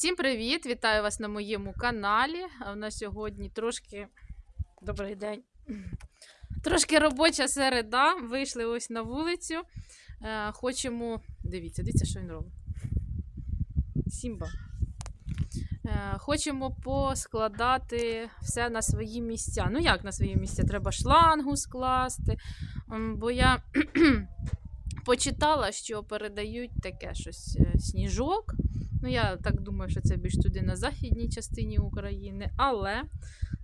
Всім привіт! Вітаю вас на моєму каналі. А нас сьогодні трошки добрий день. Трошки робоча середа. Вийшли ось на вулицю. Е, Хочемо. Дивіться, дивіться, що він робить. Сімба. Е, Хочемо поскладати все на свої місця. Ну, як на свої місця? Треба шлангу скласти. Бо я почитала, що передають таке щось е, сніжок. Ну, я так думаю, що це більш туди на західній частині України, але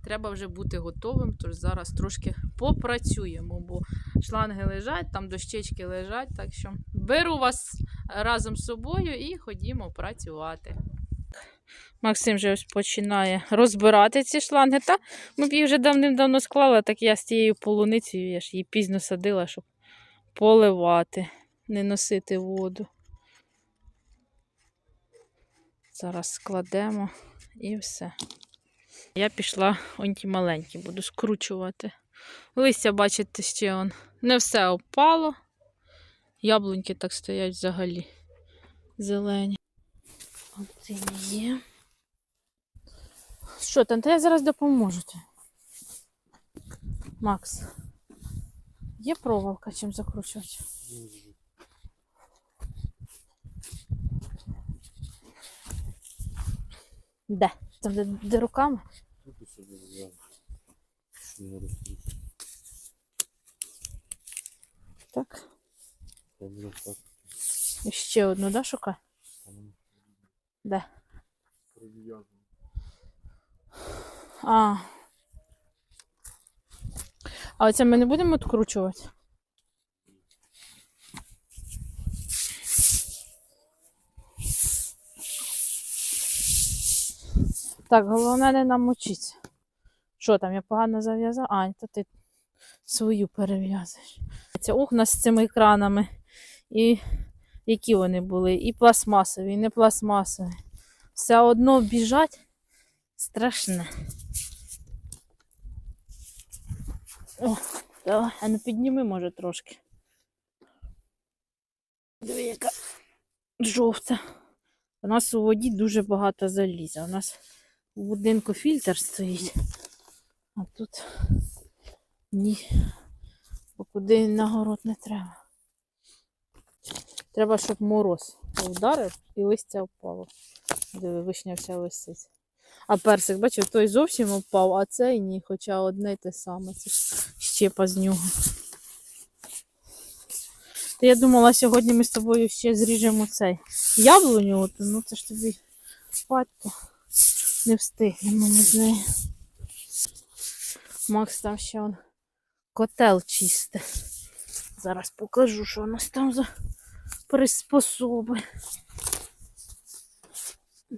треба вже бути готовим, тож зараз трошки попрацюємо, бо шланги лежать, там дощечки лежать. Так що беру вас разом з собою і ходімо працювати. Максим вже ось починає розбирати ці шланги. Та ми б її вже давним-давно склали, так я з тією полуницею, я ж її пізно садила, щоб поливати, не носити воду. Зараз складемо і все. Я пішла он ті маленькі, буду скручувати. Листя, бачите, ще он. не все опало. Яблуньки так стоять взагалі зелені. Один є. Що там? Та я зараз допоможу. Макс. Є проволока чим закручувати? Де? Там де, де руками? Так. Я так І ще одну, да, шукай? там Де? А. А оце ми не будемо відкручувати? Так, головне не намочиться. Що там, я погано зав'язала? А, то ти свою перев'язуєш. Це окна з цими екранами. І які вони були? І пластмасові, і не пластмасові. Все одно біжать страшне. О, давай, а ну підніми, може, трошки. Диви, яка жовта. У нас у воді дуже багато заліза. У нас у будинку фільтр стоїть. А тут ні. Бо куди на город не треба. Треба, щоб мороз вдарив і листя впало. Диви, вишня вся висить. А персик, бачив, той зовсім впав, а цей ні, хоча одне й те саме. Це щепа з нього. Та я думала, сьогодні ми з тобою ще зріжемо цей яблуню, ну це ж тобі батько. Не встигнемо ми з нею. Макс там ще он котел чисте. Зараз покажу, що у нас там за приспособи.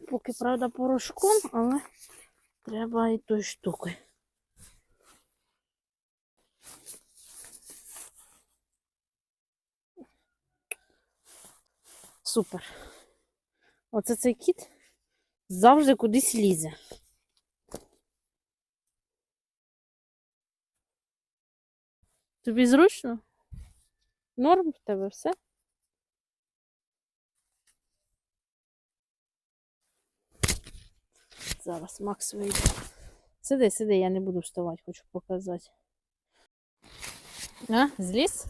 Поки, правда, порошком, але треба і той штукою. Супер. Оце цей кіт завжди кудись лізе. Тобі зручно? Норм в тебе все? Зараз Макс вийде. Сиди, сиди, я не буду вставати, хочу показати. А, зліз?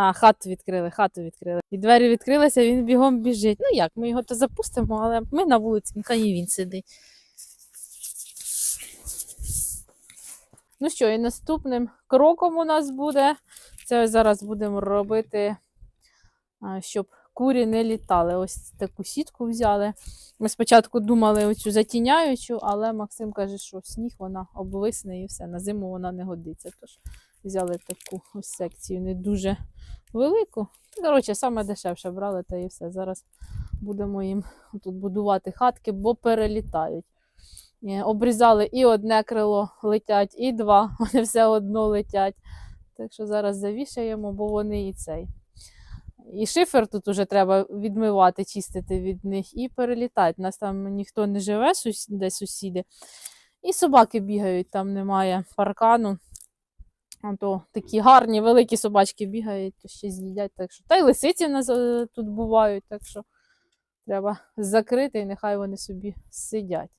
А, хату відкрили, хату відкрили. І двері відкрилися, він бігом біжить. Ну як, ми його то запустимо, але ми на вулиці, нехай і він сидить. Ну що, і наступним кроком у нас буде. Це зараз будемо робити, щоб курі не літали. Ось таку сітку взяли. Ми спочатку думали оцю затіняючу, але Максим каже, що сніг вона обвисне і все. На зиму вона не годиться. Тож взяли таку ось секцію не дуже велику. Коротше, саме дешевше брали та і все. Зараз будемо їм тут будувати хатки, бо перелітають. Е, Обрізали і одне крило летять, і два. Вони все одно летять. Так що зараз завішаємо, бо вони і цей. І шифер тут уже треба відмивати, чистити від них і перелітати. У нас там ніхто не живе, де сусіди. І собаки бігають, там немає паркану. А то такі гарні, великі собачки бігають, то ще з'їдять. Так що. Та й лисиці в нас е, тут бувають, так що Треба закрити і нехай вони собі сидять.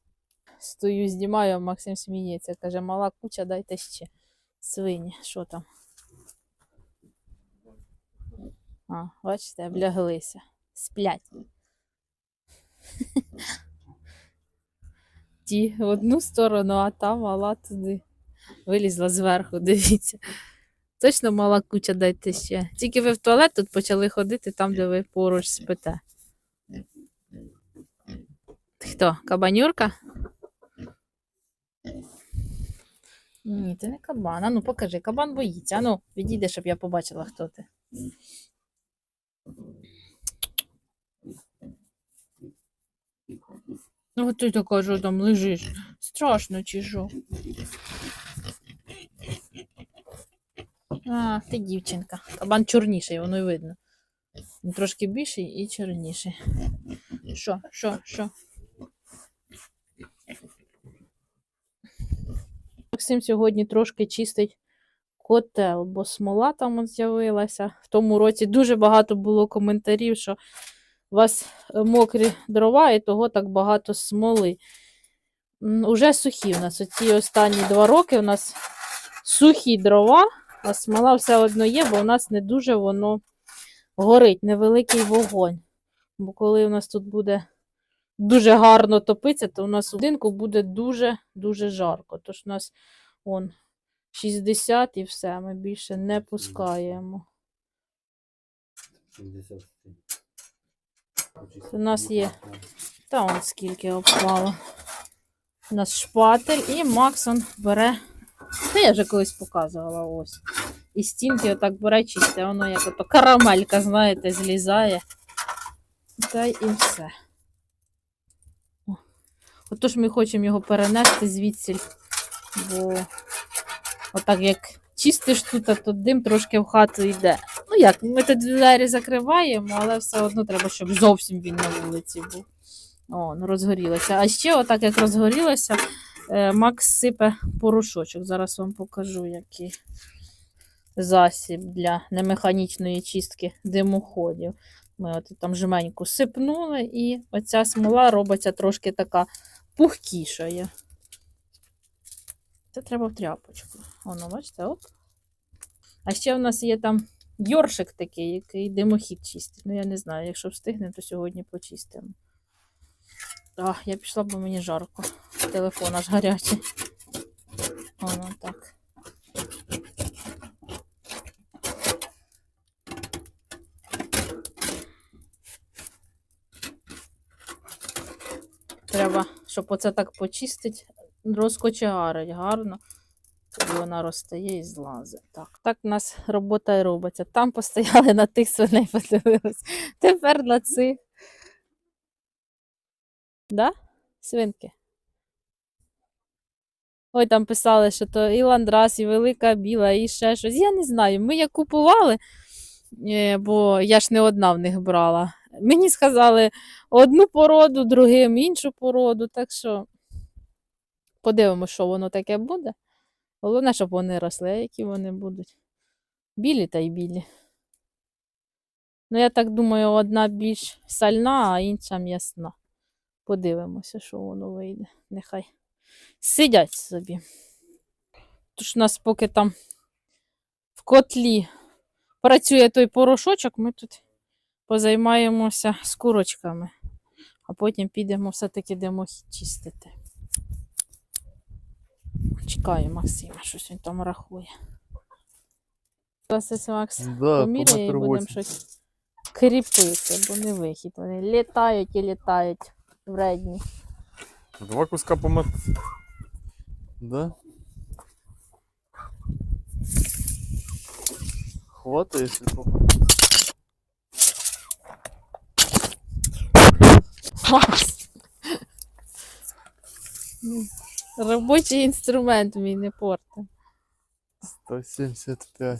Стою, знімаю, Максим сміється. Каже, мала куча, дайте ще. Свині, що там? А, бачите, обляглися. Сплять. Ті в одну сторону, а та мала туди. Вилізла зверху, дивіться. Точно мала куча дайте ще. Тільки ви в туалет тут почали ходити там, де ви поруч спите. Хто? Кабанюрка? Ні, ти не кабан. А ну покажи, кабан боїться. А ну, відійди, щоб я побачила, хто ти. Ну, ти така, там лежиш. Страшно чи що? А, ти дівчинка. Кабан чорніший, воно й видно. Він трошки більший і чорніший. Що, що, що? Максим сьогодні трошки чистить котел, бо смола там з'явилася. В тому році дуже багато було коментарів, що у вас е, мокрі дрова і того так багато смоли. Уже сухі в нас. Оці останні два роки у нас сухі дрова, а смола все одно є, бо у нас не дуже воно горить, невеликий вогонь. Бо коли у нас тут буде дуже гарно топитися, то у нас у будинку буде дуже-дуже жарко. Тож у нас он 60 і все, ми більше не пускаємо. 70. У нас є- Та он скільки обпало. У нас шпатель і Максон бере. Та я вже колись показувала ось. І стінки отак бере воно як ото карамелька, знаєте, злізає. Та і все. Отож ми хочемо його перенести звідси, бо отак як чистиш тут, а то дим трошки в хату йде. Ну як, ми тут двері закриваємо, але все одно треба, щоб зовсім він на вулиці був. О, ну розгорілося. А ще, отак як розгорілося, Макс сипе порошочок. Зараз вам покажу, який засіб для немеханічної чистки димоходів. Ми от там жменьку сипнули, і оця смола робиться трошки така пухкішає. Це треба в тряпочку. Воно, бачите, оп. А ще в нас є там йоршик такий, який димохід чистить. Ну, я не знаю, якщо встигнемо, то сьогодні почистимо. А, я пішла, бо мені жарко. Телефон аж гарячий. Воно так. Треба, щоб оце так почистить, розкочегарить гарно. Тоді вона розстає і злазить. Так, так у нас робота і робиться. Там постояли на тих свиней, подивились. Тепер на цих. Да? Свинки. Ой, там писали, що то і ландрас, і велика біла, і ще щось. Я не знаю. Ми як купували, е, бо я ж не одна в них брала. Мені сказали одну породу, другим іншу породу, так що подивимося, що воно таке буде. Головне, щоб вони росли, які вони будуть. Білі та й білі. Ну, я так думаю, одна більш сальна, а інша м'ясна. Подивимося, що воно вийде. Нехай сидять собі. Тож у нас поки там в котлі працює той порошочок, ми тут позаймаємося з курочками, а потім підемо все-таки димохід чистити. Чекаю Максима, щось він там рахує. Зараз Макс Да, поміряє і будемо щось кріпити, бо не вихід. Вони літають і літають вредні. Два куска по мет... Да? Хватает, если Макс. Ну, Робочий інструмент мій не порти. 175.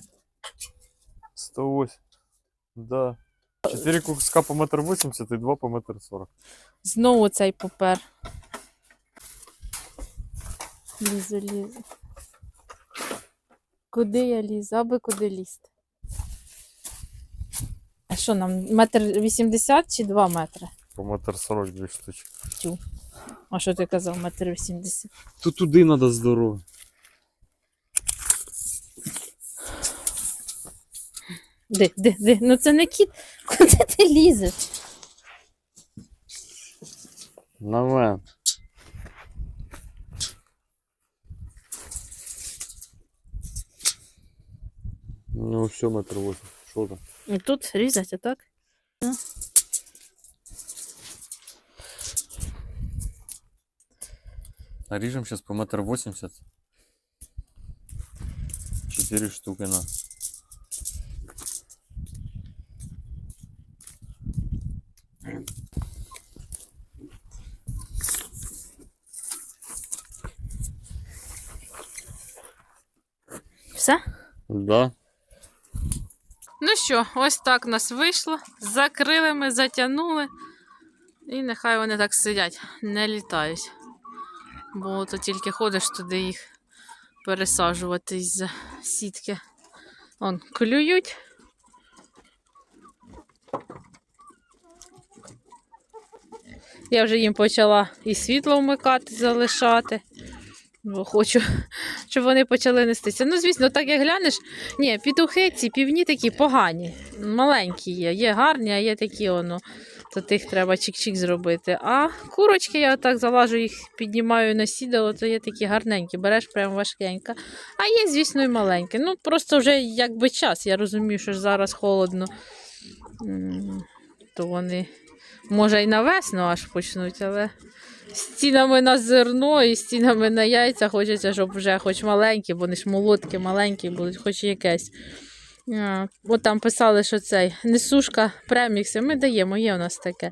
108. Да. 4 куска по метр 80 и 2 по метр 40. Знову цей попер. Лізу, лізу. Куди я лізу? Аби куди лізти? А що нам, метр вісімдесят чи два метри? по метр сорок дві штучки. А що ти казав, метр вісімдесят? То туди треба здорово. Де, де, де? Ну це не кіт. Куди ти лізеш? Мен. Ну, все, метр восемь. Що там? Ну, Тут різати, а так? Наріжем сейчас по метр восемьдесят. Четыре штуки на. Все? Да. Ну що, ось так у нас вийшло. Закрили ми, затягнули. І нехай вони так сидять, не літають. Бо то тільки ходиш туди їх пересаджувати із сітки. Он клюють. Я вже їм почала і світло вмикати, залишати. Бо хочу, щоб вони почали нестися. Ну, звісно, так як глянеш, ні, петухи ці півні такі погані, маленькі є. Є гарні, а є такі воно. То тих треба чик-чик зробити. А курочки я отак залажу, їх піднімаю на сідало, то є такі гарненькі, береш прям важкенько. А є, звісно, і маленькі. Ну, просто вже якби час. Я розумію, що ж зараз холодно. То вони, може, і на весну аж почнуть, але стінами на зерно і стінами на яйця хочеться, щоб вже хоч маленькі, бо вони ж молодкі, маленькі будуть, хоч якесь. А, От там писали, що цей несушка премікси. Ми даємо, є у нас таке.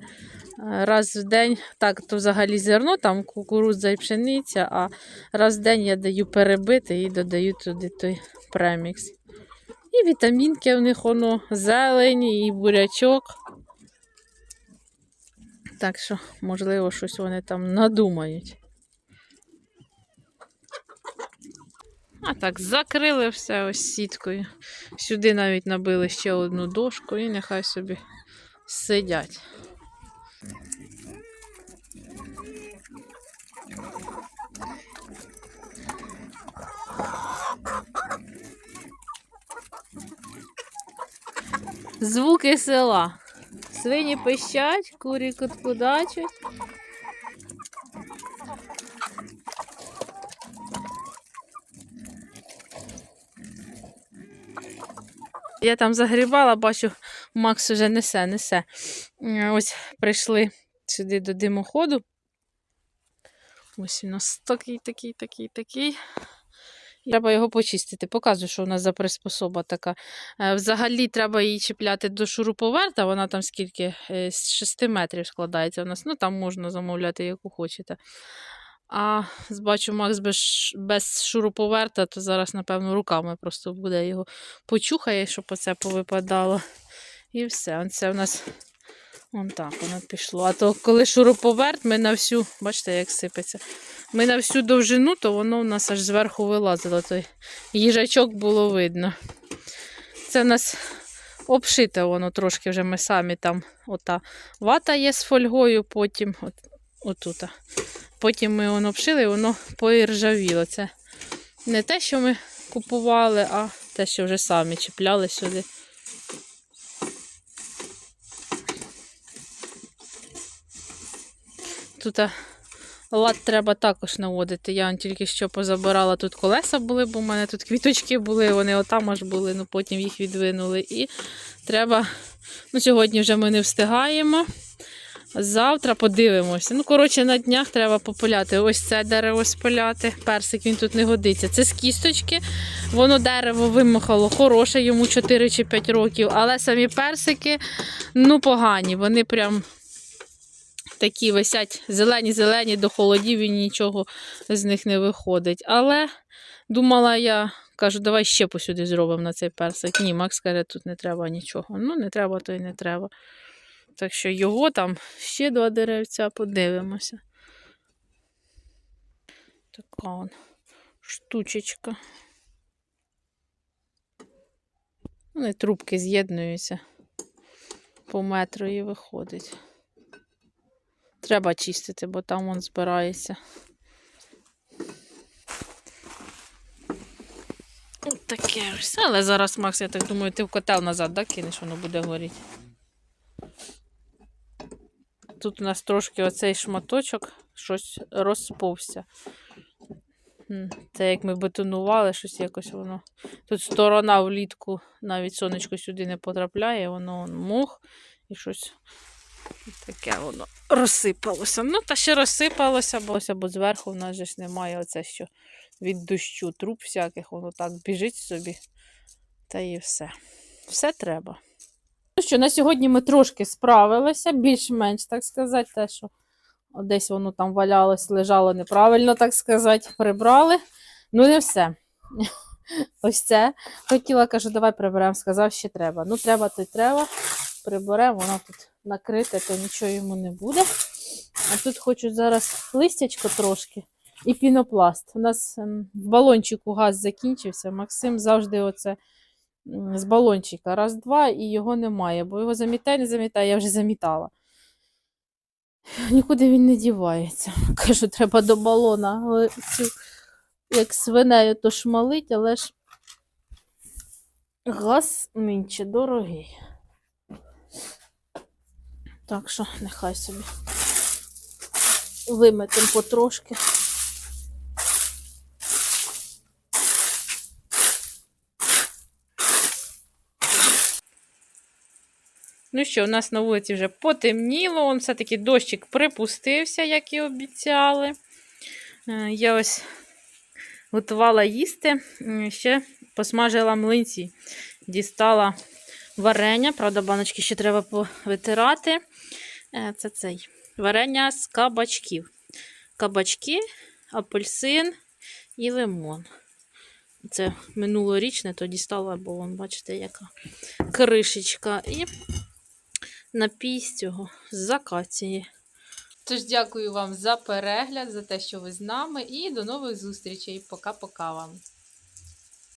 Раз в день, так, то взагалі зерно, там кукурудза і пшениця, а раз в день я даю перебити і додаю туди той премікс. І вітамінки в них воно, зелені, і бурячок. Так що, можливо, щось вони там надумають. А так, закрили все ось сіткою. Сюди навіть набили ще одну дошку і нехай собі сидять. Звуки села. Свині пищать, курі куткудачать. Я там загрібала, бачу, Макс уже несе, несе. Ось прийшли сюди до димоходу. Ось у нас такий, такий, такий, такий. Треба його почистити. Показую, що у нас за приспособа така. Е, Взагалі треба її чіпляти до шуруповерта. Вона там скільки Е, з 6 метрів складається у нас. Ну там можна замовляти, яку хочете. А бачу, Макс без, без шуруповерта, то зараз, напевно, руками просто буде його почухає, щоб оце повипадало. І все. Це у нас вон так воно пішло. А то коли шуруповерт, ми на всю, бачите, як сипеться. Ми на всю довжину, то воно у нас аж зверху вилазило. Той їжачок було видно. Це у нас обшите воно трошки вже ми самі там. Ота вата є з фольгою, потім от, отута. Потім ми воно обшили, і воно поіржавіло. Це не те, що ми купували, а те, що вже самі чіпляли сюди. Тут лад треба також наводити. Я тільки що позабирала тут колеса були, бо в мене тут квіточки були, вони отам аж були, ну потім їх відвинули. І треба. Ну, сьогодні вже ми не встигаємо. Завтра подивимося. Ну, коротше, на днях треба попиляти. Ось це дерево спиляти. Персик він тут не годиться. Це з кісточки. Воно дерево вимахало хороше, йому 4 чи 5 років. Але самі персики ну погані. Вони прям такі висять зелені-зелені до холодів і нічого з них не виходить. Але думала я, кажу, давай ще посюди зробимо на цей персик. Ні, Макс каже, тут не треба нічого. Ну, не треба, то й не треба. Так що його там ще два деревця, подивимося. Така он штучечка. Вони трубки з'єднуються по метру і виходить. Треба чистити, бо там он збирається. Таке ось. Але зараз, Макс, я так думаю, ти в котел назад да, кинеш, воно буде горіти. Тут у нас трошки оцей шматочок щось розповзся. М, Це як ми бетонували, щось якось воно. Тут сторона влітку, навіть сонечко сюди не потрапляє, воно мох і щось таке воно розсипалося. Ну, та ще розсипалося, бо, бо зверху в нас же ж немає оце, що від дощу, труб всяких, воно так біжить собі. Та і все. Все треба. Ну що, на сьогодні ми трошки справилися, більш-менш, так сказати, те, що десь воно там валялось, лежало неправильно, так сказати, прибрали. Ну, не все. Ось це. Хотіла, кажу, давай приберемо. Сказав, ще треба. Ну, треба, то й треба. Приберемо, воно тут накрите, то нічого йому не буде. А тут хочу зараз листячко трошки і пінопласт. У нас ем, в балончику газ закінчився. Максим завжди оце з балончика раз-два і його немає, бо його замітай, не замітай, я вже замітала. Нікуди він не дівається. Кажу, треба до балона як свинею, то шмалить, але ж газ нинче дорогий. Так що нехай собі виметимо потрошки. Ну що, у нас на вулиці вже потемніло, он все-таки дощик припустився, як і обіцяли. Е, Я ось готувала їсти, ще посмажила млинці, дістала варення, правда, баночки ще треба повитирати. Е, Це цей варення з кабачків. Кабачки, апельсин і лимон. Це минулорічне, то дістала, бо вон, бачите, яка кришечка. І напій з цього з акації. Тож дякую вам за перегляд, за те, що ви з нами, і до нових зустрічей. Пока-пока вам.